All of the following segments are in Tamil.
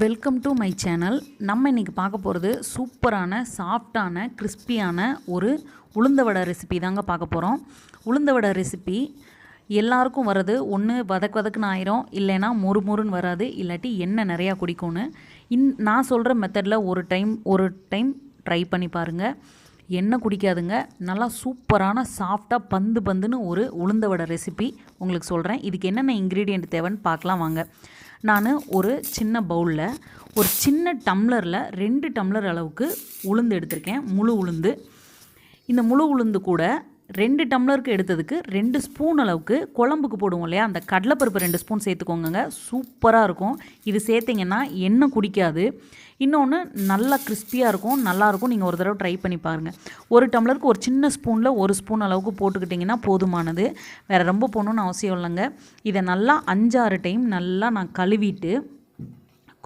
வெல்கம் டு மை சேனல் நம்ம இன்றைக்கி பார்க்க போகிறது சூப்பரான சாஃப்டான கிறிஸ்பியான ஒரு உளுந்த வடை ரெசிபி தாங்க பார்க்க போகிறோம் உளுந்த வடை ரெசிபி எல்லாருக்கும் வர்றது ஒன்று வதக்கு வதக்குன்னு ஆயிரும். இல்லைன்னா மொறு மொறுன்னு வராது. இல்லாட்டி எண்ணெய் நிறையா குடிக்கும்னு. இன் நான் சொல்கிற மெத்தடில் ஒரு டைம் ஒரு டைம் ட்ரை பண்ணி பாருங்கள் எண்ணெய் குடிக்காதுங்க. நல்லா சூப்பரான சாஃப்டாக பந்து பந்துன்னு ஒரு உளுந்த வடை ரெசிபி உங்களுக்கு சொல்கிறேன் இதுக்கு என்னென்ன இன்க்ரீடியண்ட் தேவைன்னு பார்க்கலாம் வாங்க. நான் ஒரு சின்ன பவுலில் ஒரு சின்ன டம்ளரில் ரெண்டு டம்ளர் அளவுக்கு உளுந்து எடுத்திருக்கேன் முழு உளுந்து. இந்த முழு உளுந்து கூட ரெண்டு டம்ளருக்கு எடுத்ததுக்கு ரெண்டு ஸ்பூன் அளவுக்கு குழம்புக்கு போடுவோம் இல்லையா? அந்த கடலைப்பருப்பு ரெண்டு ஸ்பூன் சேர்த்துக்கோங்க சூப்பராக இருக்கும். இது சேர்த்திங்கன்னா எண்ணெய் குடிக்காது. இன்னொன்று நல்லா கிறிஸ்பியாக இருக்கும். நல்லாயிருக்கும் நீங்கள் ஒரு தடவை ட்ரை பண்ணி பாருங்கள் ஒரு டம்ளருக்கு ஒரு சின்ன ஸ்பூனில் ஒரு ஸ்பூன் அளவுக்கு போட்டுக்கிட்டிங்கன்னா போதுமானது. வேறு ரொம்ப போகணுன்னு அவசியம் இல்லைங்க. இதை நல்லா அஞ்சாறு டைம் நல்லா நான் கழுவிட்டு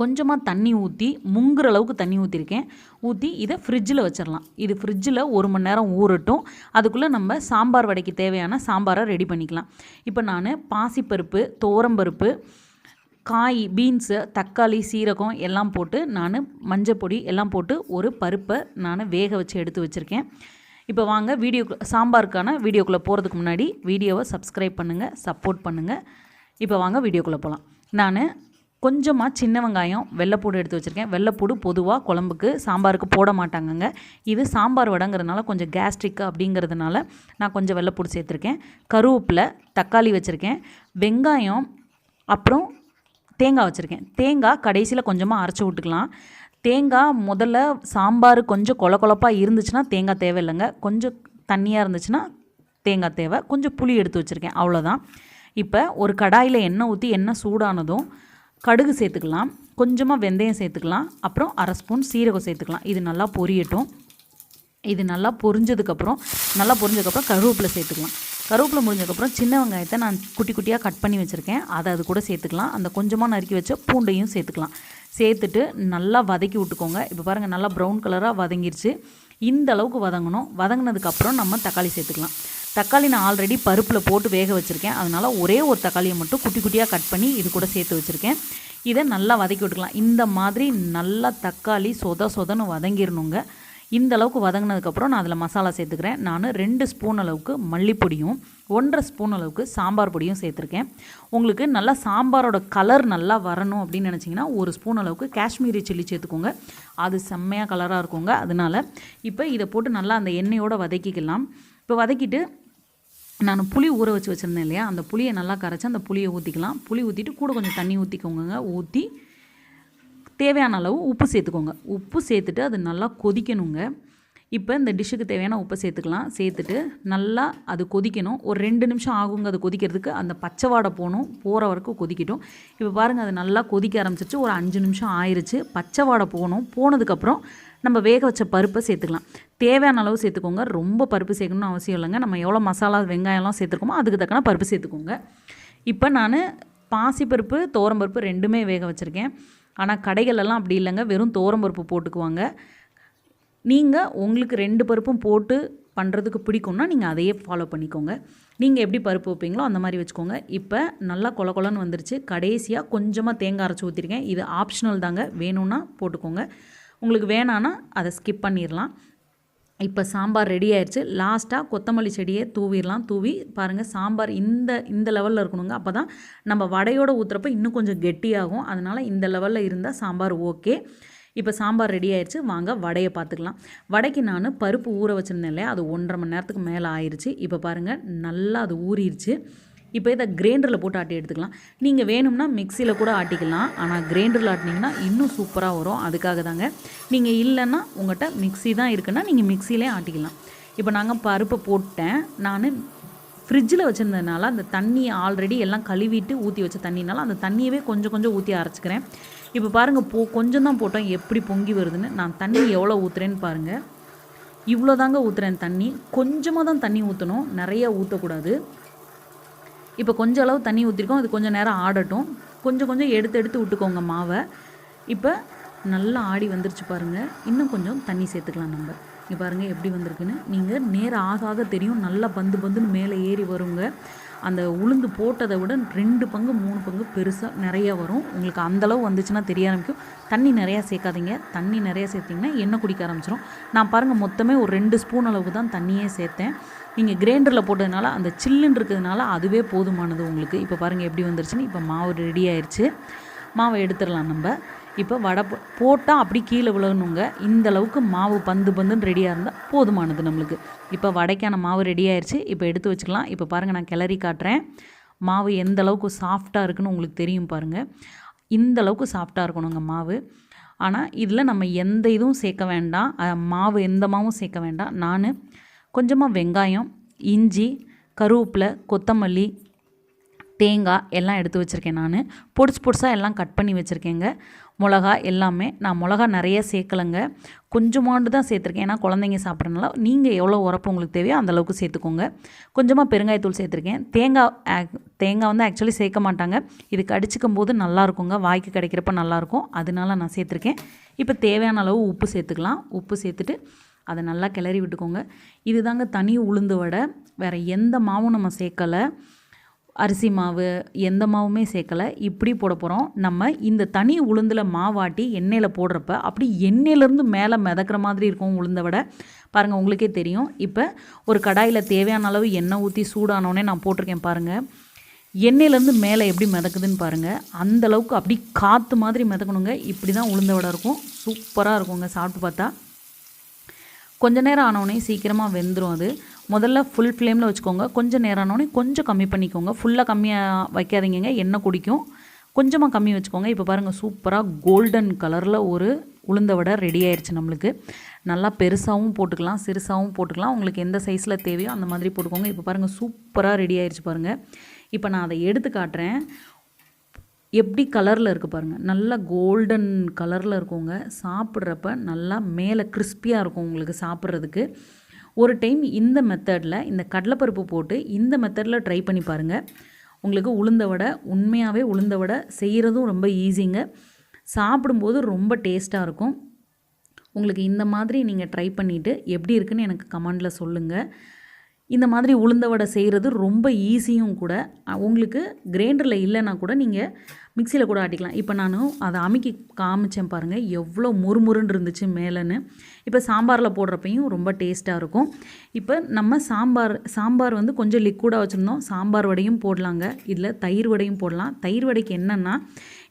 கொஞ்சமாக தண்ணி ஊற்றி முங்குற அளவுக்கு தண்ணி ஊற்றிருக்கேன் ஊற்றி இதை ஃப்ரிட்ஜில் வச்சிடலாம் இது ஃப்ரிட்ஜில் ஒரு மணி நேரம் ஊறட்டும். அதுக்குள்ளே நம்ம சாம்பார் வடைக்கு தேவையான சாம்பாரை ரெடி பண்ணிக்கலாம். இப்போ நான் பாசிப்பருப்பு தோரம்பருப்பு காய் பீன்ஸு தக்காளி சீரகம் எல்லாம் போட்டு நான் மஞ்சப்பொடி எல்லாம் போட்டு ஒரு பருப்பை நான் வேக வச்சு எடுத்து வச்சுருக்கேன். இப்போ வாங்க வீடியோ சாம்பாருக்கான வீடியோக்குள்ளே போகிறதுக்கு முன்னாடி வீடியோவை சப்ஸ்கிரைப் பண்ணுங்கள் சப்போர்ட் பண்ணுங்கள் இப்போ வாங்க வீடியோக்குள்ளே போகலாம் நான் கொஞ்சமாக சின்ன வெங்காயம் வெள்ளைப்பூடு எடுத்து வச்சுருக்கேன். வெள்ளைப்பூடு பொதுவாக குழம்புக்கு சாம்பாருக்கு போட மாட்டாங்கங்க. இது சாம்பார் வடங்கிறதுனால கொஞ்சம் கேஸ்ட்ரிக்கு அப்படிங்கிறதுனால நான் கொஞ்சம் வெள்ளைப்பூடு சேர்த்துருக்கேன். கருவேப்பில் தக்காளி வச்சுருக்கேன். வெங்காயம் அப்புறம் தேங்காய் வச்சுருக்கேன். தேங்காய் கடைசியில் கொஞ்சமாக அரைச்சி விட்டுக்கலாம். தேங்காய் முதல்ல சாம்பார் கொஞ்சம் கொல கொலப்பாக இருந்துச்சுன்னா தேங்காய் தேவையில்லைங்க. கொஞ்சம் தண்ணியாக இருந்துச்சுன்னா தேங்காய் தேவை. கொஞ்சம் புளி எடுத்து வச்சுருக்கேன். அவ்வளோதான் இப்போ ஒரு கடாயில் எண்ணெய் ஊற்றி எண்ணெய் சூடானதும் கடுகு சேர்த்துக்கலாம் கொஞ்சமாக வெந்தயம் சேர்த்துக்கலாம் அப்புறம் அரை ஸ்பூன் சீரகம் சேர்த்துக்கலாம். இது நல்லா பொரியட்டும். இது நல்லா பொரிஞ்சதுக்கப்புறம் நல்லா பொரிஞ்சதுக்கப்புறம் கருவேப்பிலை சேர்த்துக்கலாம். கருவேப்பிலை முடிஞ்சதுக்கப்புறம் சின்ன வெங்காயத்தை நான் குட்டி குட்டியாக கட் பண்ணி வச்சுருக்கேன். அதை அது கூட சேர்த்துக்கலாம். அந்த கொஞ்சமாக நறுக்கி வச்ச பூண்டையும் சேர்த்துக்கலாம். சேர்த்துட்டு நல்லா வதக்கி விட்டுக்கோங்க. இப்போ பாருங்கள் நல்லா ப்ரௌன் கலராக வதங்கிருச்சு. இந்த அளவுக்கு வதங்கணும். வதங்கினதுக்கப்புறம் நம்ம தக்காளி சேர்த்துக்கலாம். தக்காளி நான் ஆல்ரெடி பருப்பில் போட்டு வேக வச்சுருக்கேன். அதனால் ஒரே ஒரு தக்காளியை மட்டும் குட்டி குட்டியாக கட் பண்ணி இது கூட சேர்த்து வச்சுருக்கேன். இதை நல்லா வதக்கி விட்டுக்கலாம். இந்த மாதிரி நல்லா தக்காளி சொத சொதன்னு வதங்கிடணுங்க இந்த அளவுக்கு வதங்கினதுக்கப்புறம் நான் அதில் மசாலா சேர்த்துக்கிறேன். நான் ரெண்டு ஸ்பூன் அளவுக்கு மல்லிப்பொடியும் ஒன்றரை ஸ்பூன் அளவுக்கு சாம்பார் பொடியும் சேர்த்துருக்கேன். உங்களுக்கு நல்லா சாம்பாரோட கலர் நல்லா வரணும் அப்படின்னு நினச்சிங்கன்னா ஒரு ஸ்பூன் அளவுக்கு காஷ்மீரி சில்லி சேர்த்துக்கோங்க. அது செம்மையாக கலராக இருக்குங்க. அதனால் இப்போ இதை போட்டு நல்லா அந்த எண்ணெயோடு வதக்கிக்கலாம். இப்போ வதக்கிட்டு நான் புளி ஊற வச்சு வச்சுருந்தேன் இல்லையா? அந்த புளியை நல்லா கரைச்சி அந்த புளியை ஊற்றிக்கலாம் புளி ஊற்றிட்டு கூட கொஞ்சம் தண்ணி ஊற்றிக்கோங்க ஊற்றி தேவையான அளவு உப்பு சேர்த்துக்கோங்க. உப்பு சேர்த்துட்டு அது நல்லா கொதிக்கணுங்க. இப்போ இந்த டிஷ்ஷுக்கு தேவையான உப்பை சேர்த்துக்கலாம். சேர்த்துட்டு நல்லா அது கொதிக்கணும். ஒரு ரெண்டு நிமிஷம் ஆகுங்க அது கொதிக்கிறதுக்கு. அந்த பச்சை வாடை போகணும். போகிற வரைக்கும் கொதிக்கட்டும். இப்போ பாருங்கள் அது நல்லா கொதிக்க ஆரம்பிச்சிருச்சு. ஒரு அஞ்சு நிமிஷம் ஆயிடுச்சு பச்சை வாடை போகணும். போனதுக்கப்புறம் நம்ம வேக வச்ச பருப்பை சேர்த்துக்கலாம். தேவையான அளவு சேர்த்துக்கோங்க. ரொம்ப பருப்பு சேர்க்கணும்னு அவசியம் இல்லைங்க. நம்ம எவ்வளோ மசாலா வெங்காயம்லாம் சேர்த்துருக்கோமோ அதுக்கு தக்கன பருப்பு சேர்த்துக்கோங்க. இப்போ நான் பாசிப்பருப்பு பருப்பு ரெண்டுமே வேக வச்சுருக்கேன். ஆனால் கடைகளெல்லாம் அப்படி இல்லைங்க. வெறும் பருப்பு போட்டுக்குவாங்க. நீங்கள் உங்களுக்கு ரெண்டு பருப்பும் போட்டு பண்ணுறதுக்கு பிடிக்கும்னா நீங்கள் அதையே ஃபாலோ பண்ணிக்கோங்க. நீங்கள் எப்படி பருப்பு வைப்பீங்களோ அந்த மாதிரி வச்சுக்கோங்க. இப்போ நல்லா கொல கொலன்னு வந்துருச்சு. கடைசியாக கொஞ்சமாக தேங்காய் அரைச்சி ஊற்றிருக்கேன் இது ஆப்ஷனல் தாங்க. வேணும்னா போட்டுக்கோங்க. உங்களுக்கு வேணான்னா அதை ஸ்கிப் பண்ணிடலாம். இப்போ சாம்பார் ரெடி ஆயிடுச்சு லாஸ்ட்டாக கொத்தமல்லி செடியை தூவிடலாம். தூவி பாருங்கள் சாம்பார் இந்த இந்த லெவலில் இருக்கணுங்க. அப்போ தான் நம்ம வடையோடு ஊற்றுறப்ப இன்னும் கொஞ்சம் கெட்டியாகும். அதனால் இந்த லெவலில் இருந்தால் சாம்பார் ஓகே இப்போ சாம்பார் ரெடி ஆயிடுச்சு வாங்க வடையை பார்த்துக்கலாம். வடைக்கு நான் பருப்பு ஊற வச்சுருந்தேன் இல்லையா? அது ஒன்றரை மணி நேரத்துக்கு மேலே ஆயிடுச்சு இப்போ பாருங்கள் நல்லா அது ஊறிடுச்சு இப்போ இதை கிரைண்டரில் போட்டு ஆட்டி எடுத்துக்கலாம். நீங்கள் வேணும்னா மிக்சியில் கூட ஆட்டிக்கலாம். ஆனால் கிரைண்டரில் ஆட்டினீங்கன்னா இன்னும் சூப்பராக வரும். அதுக்காக தாங்க. நீங்கள் இல்லைன்னா உங்கள்கிட்ட மிக்சி தான் இருக்குன்னா நீங்கள் மிக்சிலே ஆட்டிக்கலாம். இப்போ நாங்கள் பருப்பை போட்டேன். நான் ஃப்ரிட்ஜில் வச்சுருந்ததுனால அந்த தண்ணியை ஆல்ரெடி எல்லாம் கழுவிட்டு ஊற்றி வச்ச தண்ணினால அந்த தண்ணியவே கொஞ்சம் கொஞ்சம் ஊற்றி அரைச்சிக்கிறேன். இப்போ பாருங்கள் போ கொஞ்சம் தான் போட்டோம். எப்படி பொங்கி வருதுன்னு. நான் தண்ணி எவ்வளோ ஊற்றுறேன்னு பாருங்கள் இவ்வளோ தாங்க ஊற்றுறேன் தண்ணி. கொஞ்சமாக தான் தண்ணி ஊற்றணும் நிறைய ஊற்றக்கூடாது இப்போ கொஞ்சம் அளவு தண்ணி ஊற்றிருக்கோம் அது கொஞ்சம் நேரம் ஆடட்டும். கொஞ்சம் கொஞ்சம் எடுத்து எடுத்து விட்டுக்கோங்க மாவை. இப்போ நல்லா ஆடி வந்துருச்சு பாருங்கள் இன்னும் கொஞ்சம் தண்ணி சேர்த்துக்கலாம் நம்ம. இங்கே பாருங்கள் எப்படி வந்திருக்குன்னு. நீங்கள் நேரம் ஆக ஆக தெரியும். நல்லா பந்து பந்துன்னு மேலே ஏறி வருங்க. அந்த உளுந்து போட்டதை விட ரெண்டு பங்கு மூணு பங்கு பெருசாக நிறைய வரும். உங்களுக்கு அந்தளவு வந்துச்சுன்னா தெரிய ஆரம்பிக்கும். தண்ணி நிறையா சேர்க்காதீங்க. தண்ணி நிறையா சேர்த்திங்கன்னா எண்ணெய் குடிக்க ஆரம்பிச்சிடும் நான் பாருங்கள் மொத்தமே ஒரு ரெண்டு ஸ்பூன் அளவுக்கு தான் தண்ணியே சேர்த்தேன். நீங்கள் கிரைண்டரில் போட்டதுனால அந்த சில்லுன்னு இருக்கிறதுனால அதுவே போதுமானது உங்களுக்கு. இப்போ பாருங்கள் எப்படி வந்துருச்சுன்னு. இப்போ மாவு ரெடி ஆயிடுச்சு மாவை எடுத்துடலாம் நம்ம. இப்போ வடை போட்டால் அப்படி கீழே விழணுங்க. இந்த அளவுக்கு மாவு பந்து பந்துன்னு ரெடியாக இருந்தால் போதுமானது நம்மளுக்கு. இப்போ வடைக்கான மாவு ரெடி ஆயிடுச்சு இப்போ எடுத்து வச்சுக்கலாம். இப்போ பாருங்கள் நான் கிளறி காட்டுறேன். மாவு எந்த அளவுக்கு சாஃப்டாக இருக்குன்னு உங்களுக்கு தெரியும் பாருங்கள் இந்த அளவுக்கு சாஃப்டாக இருக்கணுங்க மாவு. ஆனால் இதில் நம்ம எந்த இதுவும் சேர்க்க வேண்டாம். மாவு எந்த மாவும் சேர்க்க வேண்டாம். நான் கொஞ்சமாக வெங்காயம் இஞ்சி கருவேப்பிலை கொத்தமல்லி தேங்காய் எல்லாம் எடுத்து வச்சுருக்கேன் நான். பொடிச்சு பொடிசாக எல்லாம் கட் பண்ணி வச்சுருக்கேங்க. மிளகா எல்லாமே நான் மிளகா நிறைய சேர்க்கலைங்க. கொஞ்சமாண்டு தான் சேர்த்துருக்கேன். ஏன்னா குழந்தைங்க சாப்பிட்றதுனால நீங்கள் எவ்வளோ உரப்பு உங்களுக்கு தேவையோ அந்தளவுக்கு சேர்த்துக்கோங்க. கொஞ்சமாக பெருங்காயத்தூள் சேர்த்துருக்கேன். தேங்காய் தேங்காய் வந்து ஆக்சுவலி சேர்க்க மாட்டாங்க. இது கடிச்சிக்கும் போது நல்லாயிருக்குங்க வாய்க்கு கிடைக்கிறப்ப நல்லாயிருக்கும் அதனால நான் சேர்த்துருக்கேன். இப்போ தேவையான அளவு உப்பு சேர்த்துக்கலாம். உப்பு சேர்த்துட்டு அதை நல்லா கிளறி விட்டுக்கோங்க. இது தாங்க தனி உளுந்து வடை. வேறு எந்த மாவும் நம்ம சேர்க்கலை. அரிசி மாவு எந்த மாவுமே சேர்க்கலை. இப்படி போட போகிறோம் நம்ம இந்த தனி உளுந்தில் மாவாட்டி எண்ணெயில் போடுறப்ப அப்படி எண்ணெயிலேருந்து மேலே மிதக்கிற மாதிரி இருக்கும் உளுந்த விட. பாருங்கள் உங்களுக்கே தெரியும். இப்போ ஒரு கடாயில் தேவையான அளவு எண்ணெய் ஊற்றி சூடானோடனே நான் போட்டிருக்கேன் பாருங்கள் எண்ணெயிலேருந்து மேலே எப்படி மிதக்குதுன்னு பாருங்கள் அந்தளவுக்கு அப்படி காற்று மாதிரி மிதக்கணுங்க. இப்படி தான் உளுந்த வடை இருக்கும். சூப்பராக இருக்குங்க. சாப்பிட்டு பார்த்தா. கொஞ்ச நேரம் ஆனோடனே சீக்கிரமாக வெந்துடும் அது. முதல்ல ஃபுல் ஃப்ளேமில் வச்சுக்கோங்க. கொஞ்சம் நேரம் கொஞ்சம் கம்மி பண்ணிக்கோங்க. ஃபுல்லாக கம்மியாக வைக்காதீங்க எண்ணெய் குடிக்கும் கொஞ்சமாக கம்மி வச்சுக்கோங்க. இப்போ பாருங்கள் சூப்பராக கோல்டன் கலரில் ஒரு உளுந்த வடை ரெடி ஆயிடுச்சு நம்மளுக்கு. நல்லா பெருசாகவும் போட்டுக்கலாம் சிறுசாகவும் போட்டுக்கலாம். உங்களுக்கு எந்த சைஸில் தேவையோ அந்த மாதிரி போட்டுக்கோங்க. இப்போ பாருங்கள் சூப்பராக ரெடி ஆயிடுச்சு பாருங்கள் இப்போ நான் அதை எடுத்து காட்டுறேன். எப்படி கலரில் இருக்குது பாருங்கள் நல்லா கோல்டன் கலரில் இருக்குங்க. சாப்பிட்றப்ப நல்லா மேலே கிறிஸ்பியாக இருக்கும் உங்களுக்கு சாப்பிட்றதுக்கு. ஒரு டைம் இந்த மெத்தடில் இந்த கடலைப்பருப்பு போட்டு இந்த மெத்தடில் ட்ரை பண்ணி பாருங்கள் உங்களுக்கு உளுந்த வடை உண்மையாகவே உளுந்த வடை செய்கிறதும் ரொம்ப ஈஸிங்க சாப்பிடும்போது ரொம்ப டேஸ்ட்டாக இருக்கும். உங்களுக்கு இந்த மாதிரி நீங்கள் ட்ரை பண்ணிவிட்டு எப்படி இருக்குன்னு எனக்கு கமெண்டில் சொல்லுங்கள் இந்த மாதிரி உளுந்த வடை செய்கிறது ரொம்ப ஈஸியும் கூட. உங்களுக்கு கிரைண்டரில் இல்லைன்னா கூட நீங்கள் மிக்சியில் கூட ஆட்டிக்கலாம். இப்போ நான் அதை அமுக்கி காமிச்சேன் பாருங்கள் எவ்வளோ முறுமுறுன்னு இருந்துச்சு மேலேன்னு. இப்போ சாம்பாரில் போடுறப்பையும் ரொம்ப டேஸ்ட்டாக இருக்கும். இப்போ நம்ம சாம்பார் சாம்பார் வந்து கொஞ்சம் லிக்விடாக வச்சுருந்தோம். சாம்பார் வடையும் போடலாங்க. இதில் தயிர் வடையும் போடலாம். தயிர் வடைக்கு என்னென்னா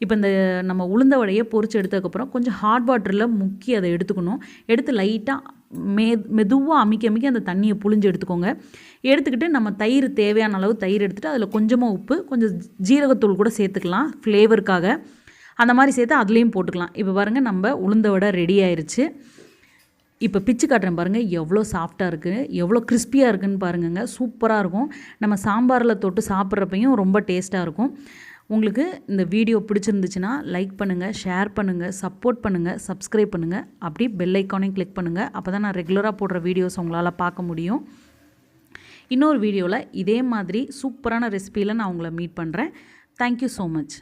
இப்போ இந்த நம்ம உளுந்த வடையை பொறிச்சு எடுத்ததுக்கப்புறம் கொஞ்சம் ஹாட் வாட்டரில் முக்கி அதை எடுத்துக்கணும். எடுத்து லைட்டாக மே மெதுவாக அமிக்க அமைக்க அந்த தண்ணியை புழிஞ்சு எடுத்துக்கோங்க. எடுத்துக்கிட்டு நம்ம தயிர் தேவையான அளவு தயிர் எடுத்துகிட்டு அதில் கொஞ்சமாக உப்பு கொஞ்சம் ஜீரகத்தூள் கூட சேர்த்துக்கலாம் ஃப்ளேவருக்காக அந்த மாதிரி சேர்த்து அதுலேயும் போட்டுக்கலாம். இப்போ பாருங்கள் நம்ம உளுந்த வடை ரெடி ஆயிடுச்சு இப்போ பிச்சு காட்டுறேன் பாருங்கள் எவ்வளோ சாஃப்டாக இருக்குது எவ்வளோ கிறிஸ்பியாக இருக்குதுன்னு பாருங்கங்க. சூப்பராக இருக்கும். நம்ம சாம்பாரில் தொட்டு சாப்பிட்றப்பையும் ரொம்ப டேஸ்ட்டாக இருக்கும். உங்களுக்கு இந்த வீடியோ பிடிச்சிருந்துச்சுன்னா லைக் பண்ணுங்கள் ஷேர் பண்ணுங்கள் சப்போர்ட் பண்ணுங்கள் சப்ஸ்கிரைப் பண்ணுங்கள் அப்படி பெல் ஐக்கானையும் கிளிக் பண்ணுங்கள் அப்போ தான் நான் ரெகுலராக போடுற வீடியோஸ் உங்களால் பார்க்க முடியும். இன்னொரு வீடியோவில் இதே மாதிரி சூப்பரான ரெசிபியில் நான் உங்களை மீட் பண்ணுறேன் தேங்க்யூ ஸோ மச்